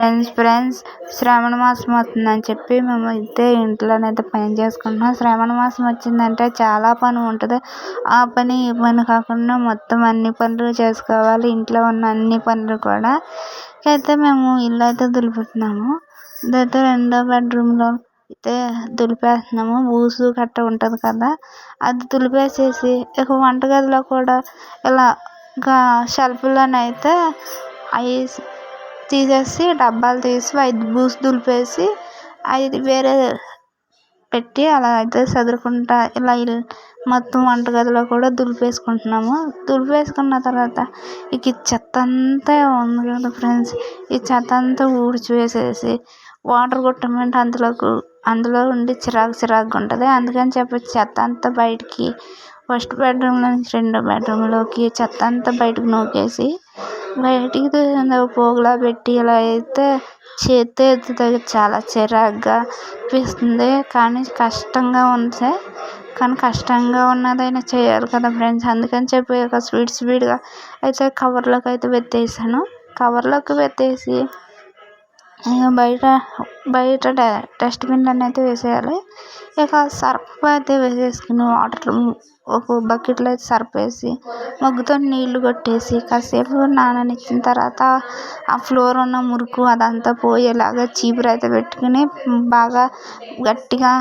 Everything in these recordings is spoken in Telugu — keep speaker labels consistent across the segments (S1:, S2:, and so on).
S1: ఫ్రెండ్స్ ఫ్రెండ్స్ శ్రావణ మాసం వస్తుందని చెప్పి మేము అయితే ఇంట్లోనైతే పని చేసుకుంటున్నాం. శ్రావణ మాసం వచ్చిందంటే చాలా పని ఉంటుంది. ఆ పని ఈ పని కాకుండా మొత్తం అన్ని పనులు చేసుకోవాలి. ఇంట్లో ఉన్న అన్ని పనులు కూడా. అయితే మేము ఇల్లు అయితే దులుపుతున్నాము ఇదైతే రెండో బెడ్రూమ్లో అయితే దులిపేస్తున్నాము. బూజు గట్ట ఉంటుంది కదా అది దులిపేసేసి ఇక వంటగదిలో కూడా ఇలా ఇంకా షెల్ఫ్లోనైతే ఐస్ తీసేసి డబ్బాలు తీసి ఐదు బూజు దులిపేసి అది వేరే పెట్టి అలా అయితే చదువుకుంటా ఇలా మొత్తం వంటగదిలో కూడా దులిపేసుకుంటున్నాము. దులిపేసుకున్న తర్వాత ఇక ఈ చెత్త అంతా ఉంది కదా ఫ్రెండ్స్. ఈ చెత్త అంతా ఊడ్చివేసేసి వాటర్ కొట్టమంటే అందులోకి అందులో ఉండి చిరాకు చిరాకుగా ఉంటుంది. అందుకని చెప్పి చెత్త అంతా బయటికి ఫస్ట్ బెడ్రూమ్లో నుంచి రెండో బెడ్రూమ్లోకి చెత్త అంతా బయటకు నూకేసి బయటికి పోగులా పెట్టి ఇలా అయితే చేత్తో ఎత్తితే చాలా చిరాకుగా అనిపిస్తుంది. కానీ కష్టంగా ఉంది కానీ కష్టంగా ఉన్నదైనా చేయాలి కదా ఫ్రెండ్స్. అందుకని చెప్పి ఒక స్పీడ్ స్పీడ్గా అయితే కవర్లోకి అయితే పెట్టేసాను కవర్లోకి పెట్టేసి బయట బయట డస్ట్బిన్లో అయితే వేసేయాలి. ఇక సర్ఫ్ అయితే వేసేసుకుని వాటర్ ఒక బకెట్లో అయితే సర్ఫ్ మగ్గుతో నీళ్ళు కొట్టేసి కాసేపు నాననిచ్చిన తర్వాత ఆ ఫ్లోర్ ఉన్న మురుకు అదంతా పోయేలాగా చీపురు అయితే పెట్టుకుని బాగా గట్టిగా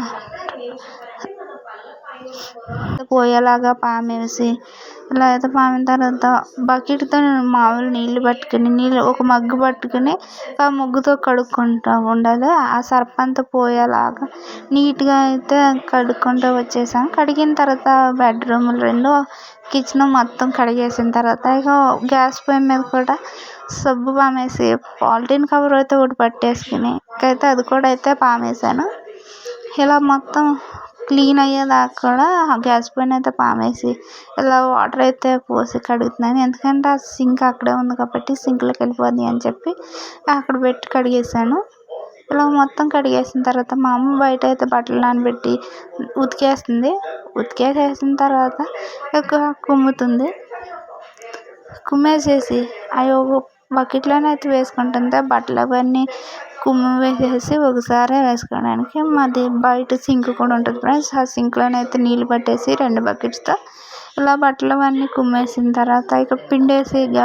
S1: పోయేలాగా పామేసి ఇలా అయితే పామిన తర్వాత బకెట్తో మామూలు నీళ్ళు పట్టుకుని నీళ్ళు ఒక మగ్గు పట్టుకుని ఆ ముగ్గుతో కడుక్కుంటూ ఉండాలి. ఆ సర్ఫ్ అంతా పోయేలాగా నీట్గా అయితే కడుక్కుంటూ వచ్చేసాను కడిగిన తర్వాత బెడ్రూములు రెండు కిచెన్ మొత్తం కడిగేసిన తర్వాత ఇక గ్యాస్ పొయ్యి మీద కూడా సబ్బు పామేసి పాలిథిన్ కవర్ అయితే ఒకటి పట్టేసుకుని అయితే అది కూడా అయితే పామేసాను ఇలా మొత్తం క్లీన్ అయ్యేదాకా కూడా గ్యాస్ పైన అయితే పామేసి ఇలా వాటర్ అయితే పోసి కడుగుతున్నాను. ఎందుకంటే ఆ సింక్ అక్కడే ఉంది కాబట్టి సింక్లోకి వెళ్ళిపోద్ది అని చెప్పి అక్కడ పెట్టి కడిగేసాను ఇలా మొత్తం కడిగేసిన తర్వాత మా అమ్మ బయట అయితే బట్టలు నానబెట్టి ఉతికేస్తుంది. ఉతికేసేసిన తర్వాత ఎక్కువ కుమ్ముతుంది. కుమ్మేసేసి అవి ఒక అయితే వేసుకుంటుంది. ఆ బట్టలు అవన్నీ కుమ్ము వేసేసి ఒకసారి వేసుకోవడానికి. మాది బయట సింక్ కూడా ఉంటుంది ఫ్రెండ్స్. ఆ సింక్లోనైతే నీళ్ళు పట్టేసి రెండు బకెట్స్తో ఇలా బట్టలు అవన్నీ కుమ్మేసిన తర్వాత ఇక పిండేసి ఇక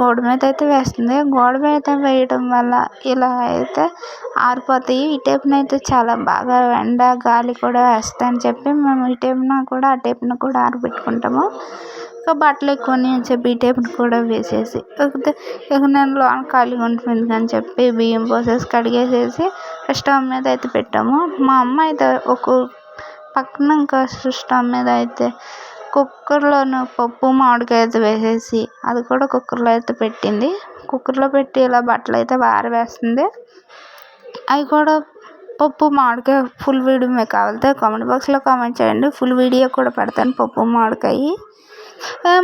S1: గోడ మీద అయితే వేస్తుంది. గోడ మీద వేయడం వల్ల ఇలా అయితే ఆరిపోతాయి. ఈ టైపున అయితే చాలా బాగా ఎండ గాలి కూడా వేస్తాయని చెప్పి మేము ఈ టైపున కూడా ఆ టైపున కూడా ఆరబెట్టుకుంటాము ఇక బట్టలు ఎక్కువ అని చెప్పి ఈ టైపున కూడా వేసేసి నేను లోన ఖాళీగా ఉంటుంది అని చెప్పి బియ్యం పోసేసి కడిగేసేసి స్టవ్ మీద అయితే పెట్టాము. మా అమ్మ అయితే ఒక పక్కన ఇంకా స్టవ్ మీద అయితే కుక్కర్లోను పప్పు మామిడికాయ అయితే వేసేసి అది కూడా కుక్కర్లో అయితే పెట్టింది. కుక్కర్లో పెట్టి ఇలా బట్టలు అయితే ఆరవేస్తుంది అవి కూడా పప్పు మామిడికాయ ఫుల్ వీడియో మీకు కావాలితే కామెంట్ బాక్స్లో కామెంట్ చేయండి. ఫుల్ వీడియో కూడా పెడతాను పప్పు మామిడికాయ.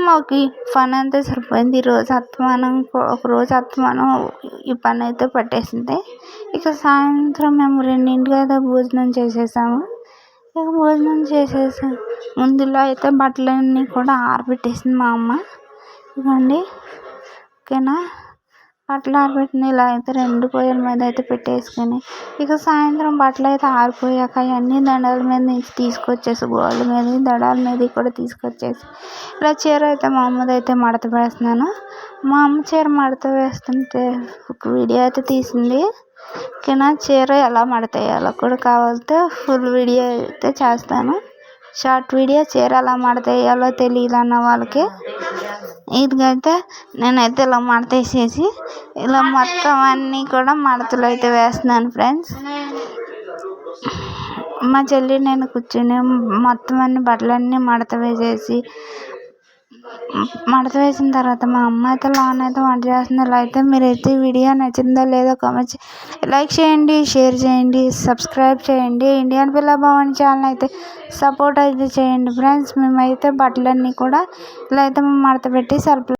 S1: మాకు పని అంతా సరిపోయింది. ఈరోజు అస్తమానం ఒక రోజు అస్తమానం ఈ పని అయితే పట్టేసింది. ఇక సాయంత్రం మేము రెండింటికి అయితే భోజనం చేసేసాము. ఇక భోజనం చేసేసాం ముందులో అయితే బట్టలన్నీ కూడా ఆరబెట్టేసింది మా అమ్మ. ఇదిగోండి. ఓకేనా? బట్టలు ఆరబెట్టిన ఇలా అయితే రెండు పొయ్యిల మీద అయితే పెట్టేసుకొని ఇక సాయంత్రం బట్టలు అయితే ఆరిపోయాక అవన్నీ దండాల మీద నుంచి తీసుకొచ్చేసి గోడల మీద దడాల మీద కూడా తీసుకొచ్చేసి ఇలా చీర అయితే మా అమ్మది అయితే మడత వేస్తున్నాను. మా అమ్మ చీర మడత వేస్తుంటే ఒక వీడియో అయితే తీసింది. ఓకేనా చీర ఎలా మడత వేయాలో కూడా కావాలితే ఫుల్ వీడియో అయితే చేస్తాను. షార్ట్ వీడియో చీర ఎలా మడత వేయాలో తెలియదు అన్న వాళ్ళకి. ఇదిగైతే నేనైతే ఇలా మడత వేసేసి ఇలా మొత్తం అన్నీ కూడా మడతలు అయితే వేస్తున్నాను ఫ్రెండ్స్. మా చెల్లి నేను కూర్చొని మొత్తం అన్ని బట్టలన్నీ మడత వేసేసి మడత వేసిన తర్వాత మా అమ్మ అయితే లాన్ అయితే వంట చేస్తుంది అయితే మీరైతే వీడియో నచ్చిందో లేదో కామెంట్ లైక్ చేయండి షేర్ చేయండి సబ్స్క్రైబ్ చేయండి. ఇండియన్ పిల్ల భవన్ ఛానల్ అయితే సపోర్ట్ అయితే చేయండి ఫ్రెండ్స్ మేమైతే బట్టలన్నీ కూడా ఇలా అయితే మడత పెట్టి సర్ఫ్